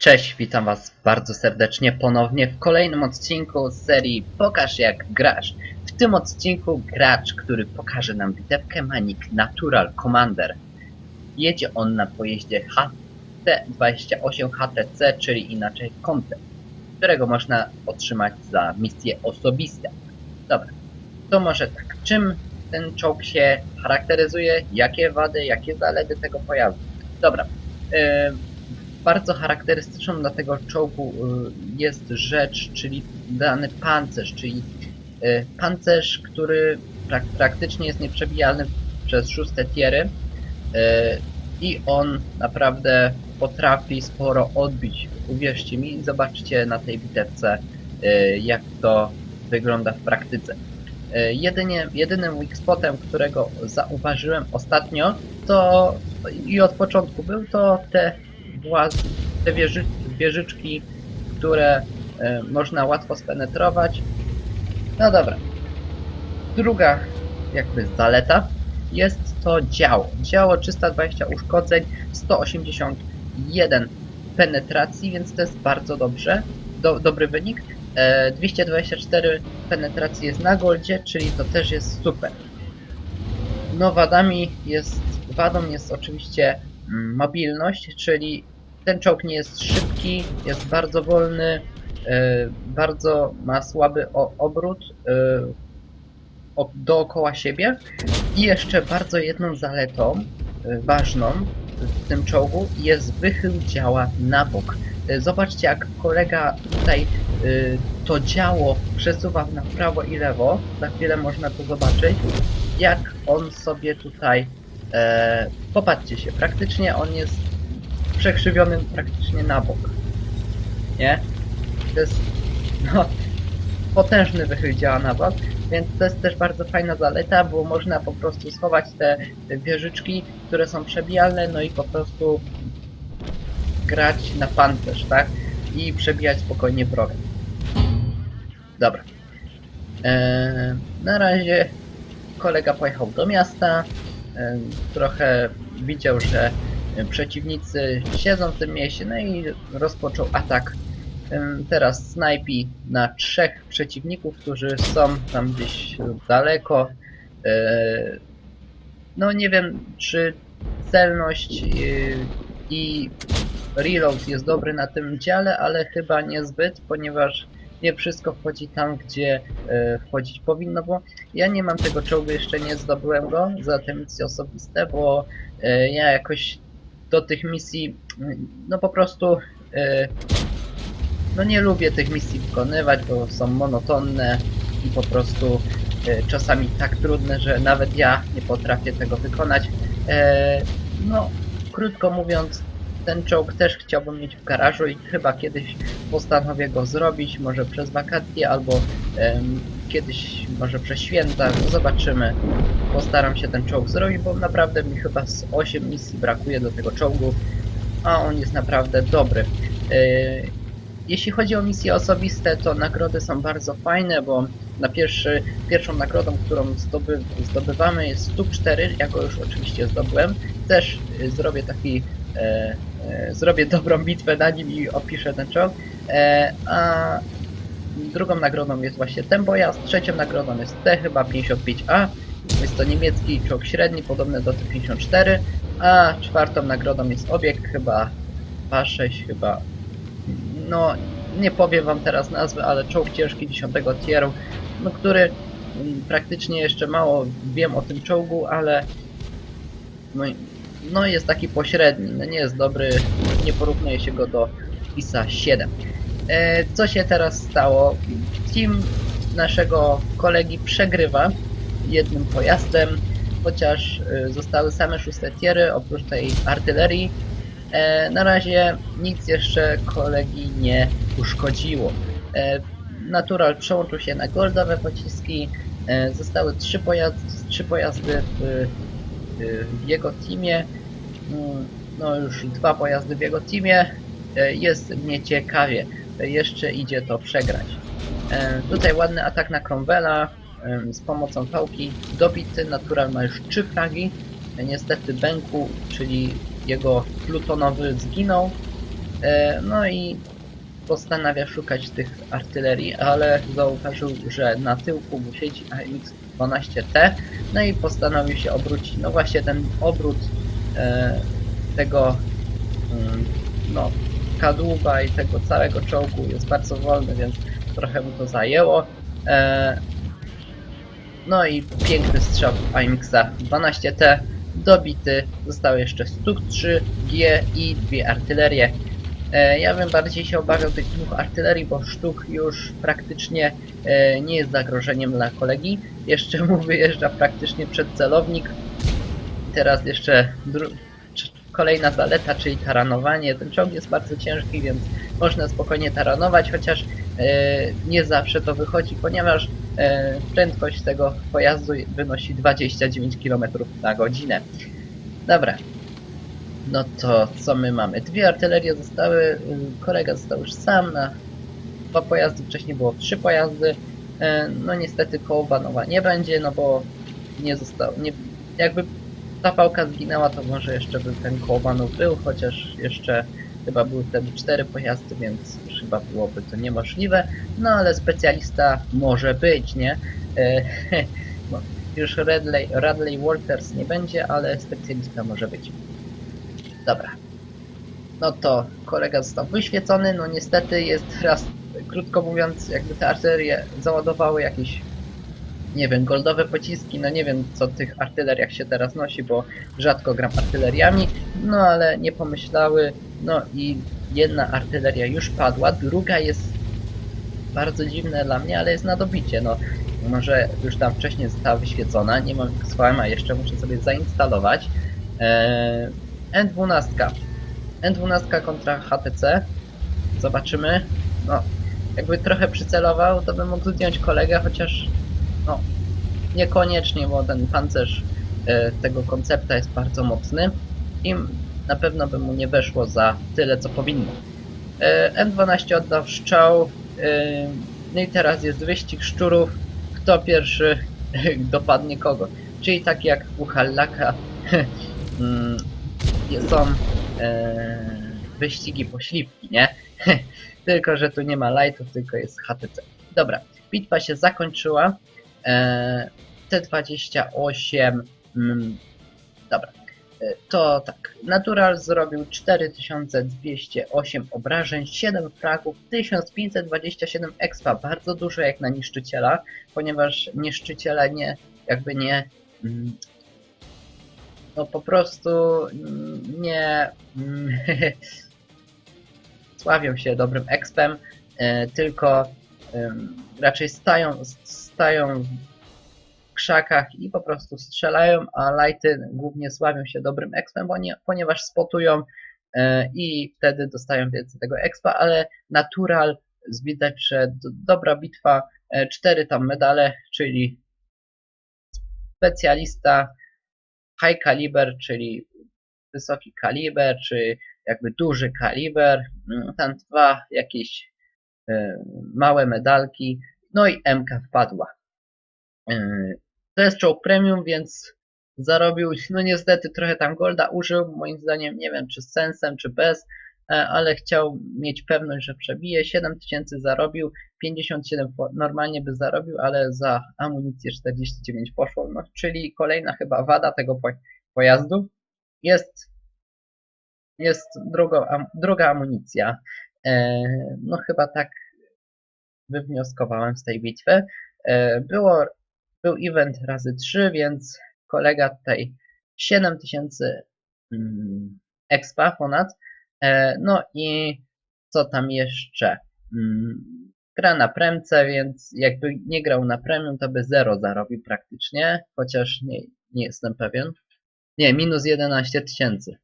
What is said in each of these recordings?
Cześć, witam was bardzo serdecznie ponownie w kolejnym odcinku z serii Pokaż jak grasz. W tym odcinku gracz, który pokaże nam bitewkę Manik Natural Commander. Jedzie on na pojeździe HT28 HTC, czyli inaczej Conte, którego można otrzymać za misje osobiste. Dobra, to może tak, czym ten czołg się charakteryzuje, jakie wady, jakie zalety tego pojazdu. Dobra, yy, bardzo charakterystyczną dla tego czołgu y, jest rzecz, czyli dany pancerz, czyli y, pancerz, który prak praktycznie jest nieprzebijalny przez szóste tiery y, i on naprawdę potrafi sporo odbić. Uwierzcie mi, zobaczcie na tej bitewce jak to wygląda w praktyce. Jedynie, jedynym weak spotem, którego zauważyłem ostatnio, to i od początku był to te właz, te wieży, wieżyczki, które e, można łatwo spenetrować. No dobra. Druga jakby zaleta jest to działo. Działo 320 uszkodzeń, 181 penetracji, więc to jest bardzo dobrze. Do, dobry wynik. E, 224 penetracji jest na goldzie, czyli to też jest super. No wadami jest, wadą jest oczywiście mm, mobilność, czyli ten czołg nie jest szybki, jest bardzo wolny, e, bardzo ma słaby obrót e, dookoła siebie. I jeszcze bardzo jedną zaletą e, ważną w tym czołgu jest wychyl działa na bok. Zobaczcie jak kolega tutaj to działo przesuwa na prawo i lewo, za chwilę można to zobaczyć, jak on sobie tutaj popatrzcie się, praktycznie on jest przekrzywiony praktycznie na bok. Nie? To jest no, potężny wychyl działa na bok, więc to jest też bardzo fajna zaleta, bo można po prostu schować te, wieżyczki, które są przebijalne, no i po prostu grać na pancerz, tak? I przebijać spokojnie wroga. Dobra. Eee, na razie kolega pojechał do miasta, em, trochę widział, że przeciwnicy siedzą w tym mieście, no i rozpoczął atak. Em, Teraz snajpi na trzech przeciwników, którzy są tam gdzieś daleko. E, No nie wiem, czy celność i reload jest dobry na tym dziale, ale chyba niezbyt, ponieważ nie wszystko wchodzi tam, gdzie e, wchodzić powinno, bo ja nie mam tego czołgu, jeszcze nie zdobyłem go za te misje osobiste, bo e, ja jakoś do tych misji, no po prostu, e, no nie lubię tych misji wykonywać, bo są monotonne i po prostu e, czasami tak trudne, że nawet ja nie potrafię tego wykonać. E, no, krótko mówiąc, ten czołg też chciałbym mieć w garażu i chyba kiedyś postanowię go zrobić, może przez wakacje albo kiedyś może przez święta, no zobaczymy. Postaram się ten czołg zrobić, bo naprawdę mi chyba z 8 misji brakuje do tego czołgu, a on jest naprawdę dobry. E, jeśli chodzi o misje osobiste, to nagrody są bardzo fajne, bo na pierwszy, pierwszą nagrodą, którą zdoby, zdobywamy jest stóp 4, ja go już oczywiście zdobyłem. Też y, zrobię taki, e, e, zrobię dobrą bitwę na nim i opiszę ten czołg. E, a drugą nagrodą jest właśnie ten pojazd, trzecią nagrodą jest T chyba 55A. Jest to niemiecki czołg średni, podobny do T-54, a czwartą nagrodą jest obiekt chyba A6 chyba no nie powiem wam teraz nazwy, ale czołg ciężki 10 tieru, no który mm, praktycznie jeszcze mało wiem o tym czołgu, ale no, no jest taki pośredni, no nie jest dobry, nie porównuje się go do ISA 7. E, co się teraz stało? Team naszego kolegi przegrywa jednym pojazdem, chociaż e, zostały same szóste tiery oprócz tej artylerii. E, na razie nic jeszcze kolegi nie uszkodziło. Natural przełączył się na goldowe pociski. Zostały trzy pojazdy, trzy pojazdy w, w jego teamie. Mm, No już dwa pojazdy w jego teamie. Jest nieciekawie. E, Jeszcze idzie to przegrać. E, Tutaj ładny atak na Cromwella em, z pomocą pałki. Dobity Natural ma już trzy fragi. E, Niestety Benku, czyli jego plutonowy zginął. E, no i postanawia szukać tych artylerii, ale zauważył, że na tyłku mu siedzi AMX-12T, no i postanowił się obrócić. No właśnie ten obrót e, tego mm, no, kadłuba i tego całego czołgu jest bardzo wolny, więc trochę mu to zajęło. E, no i piękny strzał AMX-a 12T, dobity, zostały jeszcze Stuk 3G i dwie artylerie. E, ja bym bardziej się obawiał tych dwóch artylerii, bo sztuk już praktycznie e, nie jest zagrożeniem dla kolegi. Jeszcze mu wyjeżdża praktycznie przed celownik. Teraz jeszcze kolejna zaleta, czyli taranowanie. Ten czołg jest bardzo ciężki, więc można spokojnie taranować, chociaż e, nie zawsze to wychodzi, ponieważ e, prędkość tego pojazdu wynosi 29 km na godzinę. Dobra. No to co my mamy? Dwie artylerie zostały, y, kolega został już sam na dwa pojazdy, wcześniej było trzy pojazdy. E, No niestety kołbanowa nie będzie, no bo nie został, nie, jakby ta pałka zginęła, to może jeszcze by ten kołbanów był, chociaż jeszcze chyba były wtedy cztery pojazdy, więc chyba byłoby to niemożliwe. No ale specjalista może być, nie? E, no, już Radley, Radley Walters nie będzie, ale specjalista może być. Dobra. No to kolega został wyświecony, no niestety jest raz, krótko mówiąc, jakby te artylerie załadowały jakieś, nie wiem, goldowe pociski, no nie wiem co tych artyleriach się teraz nosi, bo rzadko gram artyleriami, no ale nie pomyślały, no i jedna artyleria już padła, druga jest bardzo dziwne dla mnie, ale jest na dobicie, no może już tam wcześniej została wyświecona, nie mam XVM, a jeszcze muszę sobie zainstalować. Eee, N12. N12 kontra HTC. Zobaczymy. No, jakby trochę przycelował, to bym mógł zdjąć kolegę, chociaż no, niekoniecznie, bo ten pancerz e, tego koncepta jest bardzo mocny i na pewno by mu nie weszło za tyle, co powinno. E, N12 oddał strzał, e, no i teraz jest wyścig szczurów, kto pierwszy dopadnie kogo. Czyli tak jak u Hallaka mm, są e, wyścigi poślipki, nie? tylko, że tu nie ma lightów, tylko jest HTC. Dobra, bitwa się zakończyła. E, T28. Mm, dobra. E, To tak. Natural zrobił 4208 obrażeń, 7 fragów, 1527 expa. Bardzo dużo jak na niszczyciela, ponieważ niszczyciele nie, jakby nie. Mm, no po prostu nie mm, sławią się dobrym expem, e, tylko raczej stają, stają w krzakach i po prostu strzelają, a lighty głównie sławią się dobrym expem, ponieważ spotują e, i wtedy dostają więcej tego expa, ale natural widać, że dobra bitwa, e, cztery tam medale, czyli specjalista, high caliber, czyli wysoki kaliber, czy jakby duży kaliber, mm, tam dwa jakieś małe medalki, no i MK wpadła. E, to jest czołg premium, więc zarobił, no niestety trochę tam golda użył, moim zdaniem nie wiem czy z sensem, czy bez, e, ale chciał mieć pewność, że przebije, 7000 zarobił, 57 po- normalnie by zarobił, ale za amunicję 49 poszło, no, czyli kolejna chyba wada tego po- pojazdu jest jest druga amunicja. E, no chyba tak wywnioskowałem z tej bitwy. E, było, był event razy 3, więc kolega tutaj 7000 mm, expa ponad. E, no i co tam jeszcze? Mm, gra na premce, więc jakby nie grał na premium, to by 0 zarobił praktycznie, chociaż nie, nie jestem pewien. Nie, minus 11 tysięcy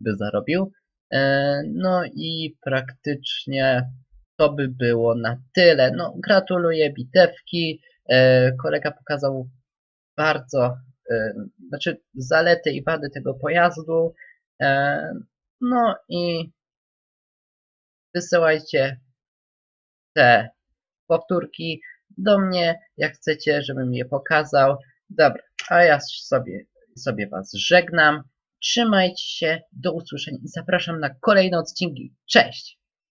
by zarobił. E, No i praktycznie to by było na tyle. No, gratuluję bitewki. E, Kolega pokazał bardzo, e, znaczy zalety i wady tego pojazdu. No i wysyłajcie te powtórki do mnie, jak chcecie, żebym je pokazał. Dobra, a ja sobie, sobie Was żegnam. Trzymajcie się, do usłyszenia i zapraszam na kolejne odcinki. Cześć!